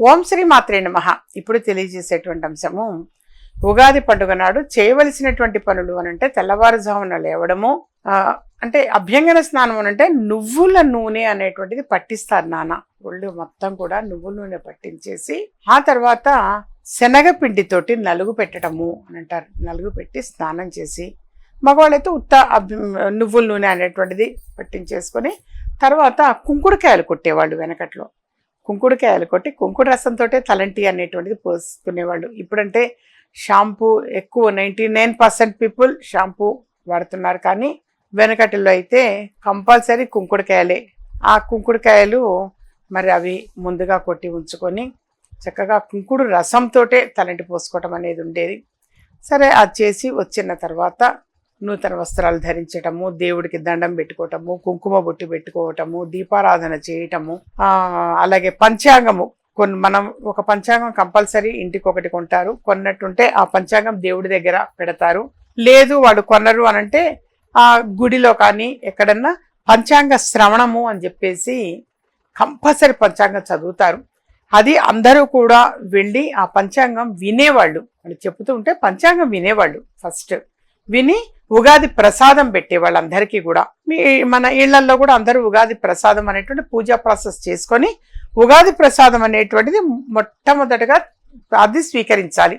ఓం శ్రీ మాత్రే నమ. ఇప్పుడు తెలియజేసేటువంటి అంశము ఉగాది పండుగ నాడు చేయవలసినటువంటి పనులు అనంటే తెల్లవారుజామున లేవడము అంటే అభ్యంగన స్నానం అనంటే నువ్వుల నూనె అనేటువంటిది పట్టిస్తారు నాన్న. ఒళ్ళు మొత్తం కూడా నువ్వుల నూనె పట్టించేసి ఆ తర్వాత శనగపిండితోటి నలుగు పెట్టడము అని అంటారు. నలుగు పెట్టి స్నానం చేసి మగవాళ్ళైతే ఉత్త నువ్వుల నూనె అనేటువంటిది పట్టించేసుకొని తర్వాత కుంకుడుకాయలు కొట్టేవాళ్ళు వెనకట్లో. కుంకుడుకాయలు కొట్టి కుంకుడు రసంతో తలంటి అనేటువంటిది పోసుకునేవాళ్ళు. ఇప్పుడంటే షాంపూ ఎక్కువ ninety nine percent people shampoo వాడుతున్నారు. కానీ వెనకటిలో అయితే కంపల్సరీ కుంకుడుకాయలే. ఆ కుంకుడుకాయలు మరి అవి ముందుగా కొట్టి ఉంచుకొని చక్కగా కుంకుడు రసంతోటే తలంటి పోసుకోవటం అనేది ఉండేది. సరే అది చేసి వచ్చిన తర్వాత నూతన వస్త్రాలు ధరించటము దేవుడికి దండం పెట్టుకోవటము కుంకుమ బొట్టు పెట్టుకోవటము దీపారాధన చేయటము అలాగే పంచాంగము. కొన్ని మనం ఒక పంచాంగం కంపల్సరీ ఇంటికి ఒకటి కొంటారు. కొన్నట్టుంటే ఆ పంచాంగం దేవుడి దగ్గర పెడతారు. లేదు వాడు కొనరు అనంటే ఆ గుడిలో కానీ ఎక్కడన్నా పంచాంగ శ్రవణము అని చెప్పేసి కంపల్సరీ పంచాంగం చదువుతారు. అది అందరూ కూడా వెళ్ళి ఆ పంచాంగం వినేవాళ్ళు. వాళ్ళు చెబుతూ ఉంటే పంచాంగం వినేవాళ్ళు ఫస్ట్. విని ఉగాది ప్రసాదం పెట్టే వాళ్ళందరికీ కూడా మీ మన ఇళ్ళల్లో కూడా అందరూ ఉగాది ప్రసాదం అనేటువంటి పూజా ప్రాసెస్ చేసుకొని ఉగాది ప్రసాదం అనేటువంటిది మొట్టమొదటగా అది స్వీకరించాలి.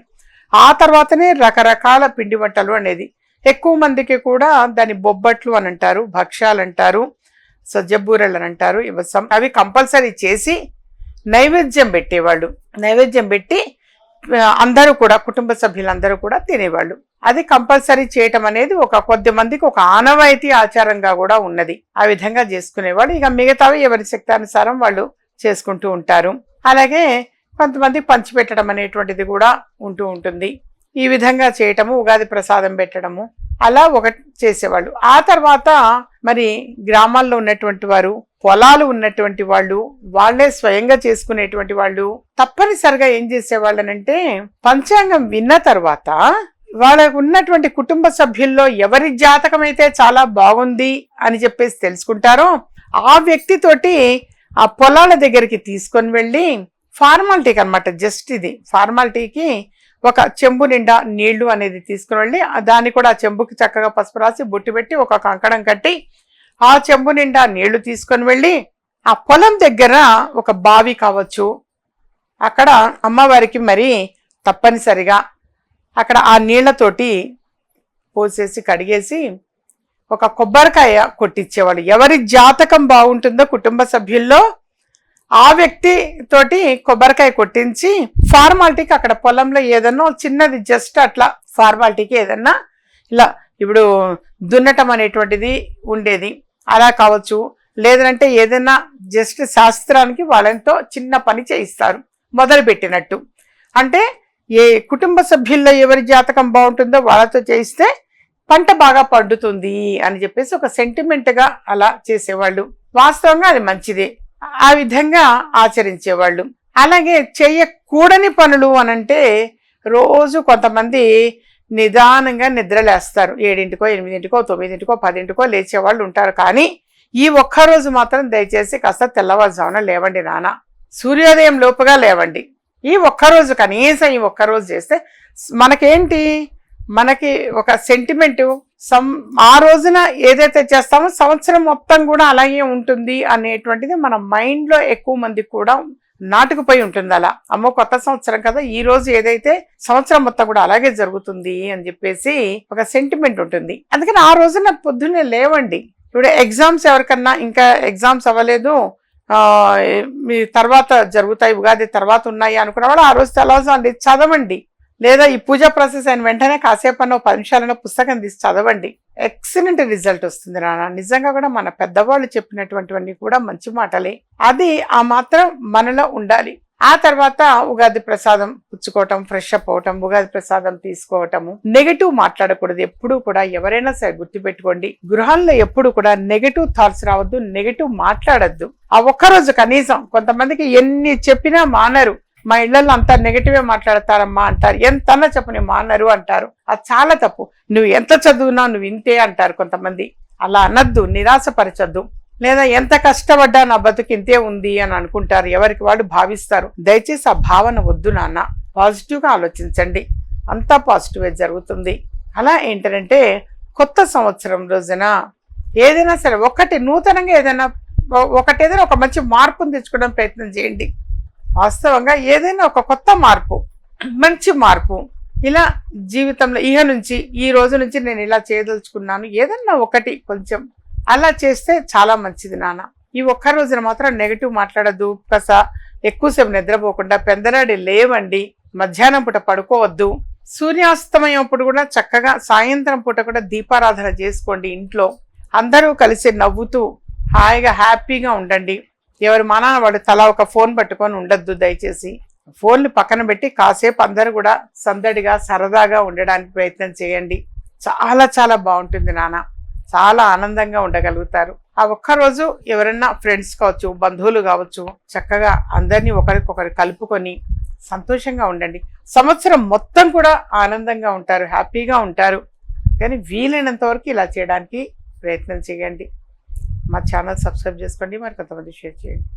ఆ తర్వాతనే రకరకాల పిండి వంటలు అనేది. ఎక్కువ మందికి కూడా దాని బొబ్బట్లు అని అంటారు భక్ష్యాలు అంటారు సజ్జబూరెలు అని అంటారు అవి కంపల్సరీ చేసి నైవేద్యం పెట్టేవాళ్ళు. నైవేద్యం పెట్టి అందరూ కూడా కుటుంబ సభ్యులందరూ కూడా తినేవాళ్ళు. అది కంపల్సరీ చేయటం అనేది ఒక కొద్ది మందికి ఒక ఆనవాయితీ ఆచారంగా కూడా ఉన్నది. ఆ విధంగా చేసుకునేవాళ్ళు. ఇక మిగతావి ఎవరి శక్తానుసారం వాళ్ళు చేసుకుంటూ ఉంటారు. అలాగే కొంతమంది పంచిపెట్టడం అనేటువంటిది కూడా ఉంటూ ఉంటుంది. ఈ విధంగా చేయటము ఉగాది ప్రసాదం పెట్టడము అలా ఒకటి చేసేవాళ్ళు. ఆ తర్వాత మరి గ్రామాల్లో ఉన్నటువంటి వారు పొలాలు ఉన్నటువంటి వాళ్ళు వాళ్ళే స్వయంగా చేసుకునేటువంటి వాళ్ళు తప్పనిసరిగా ఏం చేసేవాళ్ళనంటే పంచాంగం విన్న తర్వాత వాళ్ళకు ఉన్నటువంటి కుటుంబ సభ్యుల్లో ఎవరి జాతకం అయితే చాలా బాగుంది అని చెప్పేసి తెలుసుకుంటారో ఆ వ్యక్తితోటి ఆ పొలాల దగ్గరికి తీసుకొని వెళ్ళి ఫార్మాలిటీకి అన్నమాట జస్ట్ ఇది. ఫార్మాలిటీకి ఒక చెంబు నిండా నీళ్ళు అనేది తీసుకుని వెళ్ళి దాన్ని కూడా ఆ చెంబుకి చక్కగా పసుపు రాసి బొట్టు పెట్టి ఒక కంకణం కట్టి ఆ చెంబు నిండా నీళ్ళు తీసుకొని వెళ్ళి ఆ పొలం దగ్గర ఒక బావి కావచ్చు. అక్కడ అమ్మవారికి మరి తప్పనిసరిగా అక్కడ ఆ నీళ్ళతోటి పోసేసి కడిగేసి ఒక కొబ్బరికాయ కొట్టించేవాళ్ళు ఎవరి జాతకం బాగుంటుందో కుటుంబ సభ్యుల్లో ఆ వ్యక్తి తోటి కొబ్బరికాయ కొట్టించి ఫార్మాలిటీకి అక్కడ పొలంలో ఏదన్నా చిన్నది జస్ట్ అట్లా ఫార్మాలిటీకి ఏదన్నా ఇలా ఇప్పుడు దున్నటం అనేటువంటిది ఉండేది. అలా కావచ్చు. లేదంటే ఏదైనా జస్ట్ శాస్త్రానికి వాళ్ళతో చిన్న పని చేయిస్తారు. మొదలు పెట్టినట్టు అంటే ఏ కుటుంబ సభ్యుల్లో ఎవరి జాతకం బాగుంటుందో వాళ్ళతో చేయిస్తే పంట బాగా పండుతుంది అని చెప్పేసి ఒక సెంటిమెంట్గా అలా చేసేవాళ్ళు. వాస్తవంగా అది మంచిదే. ఆ విధంగా ఆచరించేవాళ్ళు. అలాగే చేయకూడని పనులు అనంటే రోజు కొంతమంది నిదానంగా నిద్రలేస్తారు. ఏడింటికో ఎనిమిదింటికో తొమ్మిదింటికో పదింటికో లేచేవాళ్ళు ఉంటారు. కానీ ఈ ఒక్క రోజు మాత్రం దయచేసి కాస్త తెల్లవారుజామున లేవండి నాన్న. సూర్యోదయం లోపుగా లేవండి. ఈ ఒక్కరోజు కనీసం ఈ ఒక్కరోజు చేస్తే మనకేంటి? మనకి ఒక సెంటిమెంటు సం ఆ రోజున ఏదైతే చేస్తామో సంవత్సరం మొత్తం కూడా అలాగే ఉంటుంది అనేటువంటిది మన మైండ్లో ఎక్కువ మందికి కూడా నాటుకుపోయి ఉంటుంది అలా. అమ్మో కొత్త సంవత్సరం కదా ఈ రోజు ఏదైతే సంవత్సరం మొత్తం కూడా అలాగే జరుగుతుంది అని చెప్పేసి ఒక సెంటిమెంట్ ఉంటుంది. అందుకని ఆ రోజున పొద్దున్నే లేవండి. ఇప్పుడు ఎగ్జామ్స్ ఎవరికన్నా ఇంకా ఎగ్జామ్స్ అవ్వలేదు మీ తర్వాత జరుగుతాయి ఉగాది తర్వాత ఉన్నాయి అనుకున్న వాళ్ళు ఆ రోజు తెలవజండి చదవండి. లేదా ఈ పూజ ప్రాసెస్ అయిన వెంటనే కాసేపు అన్న పది పుస్తకం తీసి చదవండి. ఎక్సలెంట్ రిజల్ట్ వస్తుంది నాన్న. నిజంగా కూడా మన పెద్దవాళ్ళు చెప్పినటువంటివన్నీ కూడా మంచి మాటలే. అది ఆ మాత్రం మనలో ఉండాలి. ఆ తర్వాత ఉగాది ప్రసాదం పుచ్చుకోవటం ఫ్రెష్ అప్ అవటం ఉగాది ప్రసాదం తీసుకోవటము. నెగటివ్ మాట్లాడకూడదు ఎప్పుడు కూడా ఎవరైనా సరే గుర్తుపెట్టుకోండి. గృహాల్లో ఎప్పుడు కూడా నెగటివ్ థాట్స్ రావద్దు నెగటివ్ మాట్లాడద్దు. ఆ ఒక్కరోజు కనీసం కొంతమందికి ఎన్ని చెప్పినా మానరు. మా ఇళ్ళలో అంతా నెగటివే మాట్లాడతారమ్మా అంటారు. ఎంతన్నా చెప్పని మానరు అంటారు. అది చాలా తప్పు. నువ్వు ఎంత చదువునా నువ్వు ఇంతే అంటారు కొంతమంది. అలా అనద్దు నిరాశపరచద్దు. లేదా ఎంత కష్టపడ్డా నా బతుకింతే ఉంది అని అనుకుంటారు. ఎవరికి వాళ్ళు భావిస్తారు. దయచేసి ఆ భావన వద్దు నాన్న. పాజిటివ్గా ఆలోచించండి. అంతా పాజిటివే జరుగుతుంది. అలా ఏంటంటే కొత్త సంవత్సరం రోజున ఏదైనా సరే ఒకటి నూతనంగా ఏదైనా ఒకటి ఏదైనా ఒక మంచి మార్పును తెచ్చుకోవడం ప్రయత్నం చేయండి. వాస్తవంగా ఏదైనా ఒక కొత్త మార్పు మంచి మార్పు ఇలా జీవితంలో ఇహ నుంచి ఈ రోజు నుంచి నేను ఇలా చేయదలుచుకున్నాను. ఏదన్నా ఒకటి కొంచెం అలా చేస్తే చాలా మంచిది నాన్న. ఈ ఒక్క రోజున మాత్రం నెగిటివ్ మాట్లాడద్దు. కస ఎక్కువసేపు నిద్రపోకుండా పెందరాడి లేవండి. మధ్యాహ్నం పూట పడుకోవద్దు. సూర్యాస్తమయం అప్పుడు కూడా చక్కగా సాయంత్రం పూట కూడా దీపారాధన చేసుకోండి ఇంట్లో. అందరూ కలిసి నవ్వుతూ హాయిగా హ్యాపీగా ఉండండి. ఎవరి మన వాడు తలా ఒక ఫోన్ పట్టుకొని ఉండొద్దు దయచేసి. ఫోన్లు పక్కన పెట్టి కాసేపు అందరూ కూడా సందడిగా సరదాగా ఉండడానికి ప్రయత్నం చేయండి. చాలా చాలా బాగుంటుంది నాన్న. చాలా ఆనందంగా ఉండగలుగుతారు. ఆ ఒక్క రోజు ఎవరైనా ఫ్రెండ్స్ కావచ్చు బంధువులు కావచ్చు చక్కగా అందరినీ ఒకరికొకరు కలుపుకొని సంతోషంగా ఉండండి. సంవత్సరం మొత్తం కూడా ఆనందంగా ఉంటారు హ్యాపీగా ఉంటారు. కానీ వీలైనంత వరకు ఇలా చేయడానికి ప్రయత్నం చేయండి. మా ఛానల్ సబ్స్క్రైబ్ చేసుకోండి మరి కొంతమంది షేర్ చేయండి.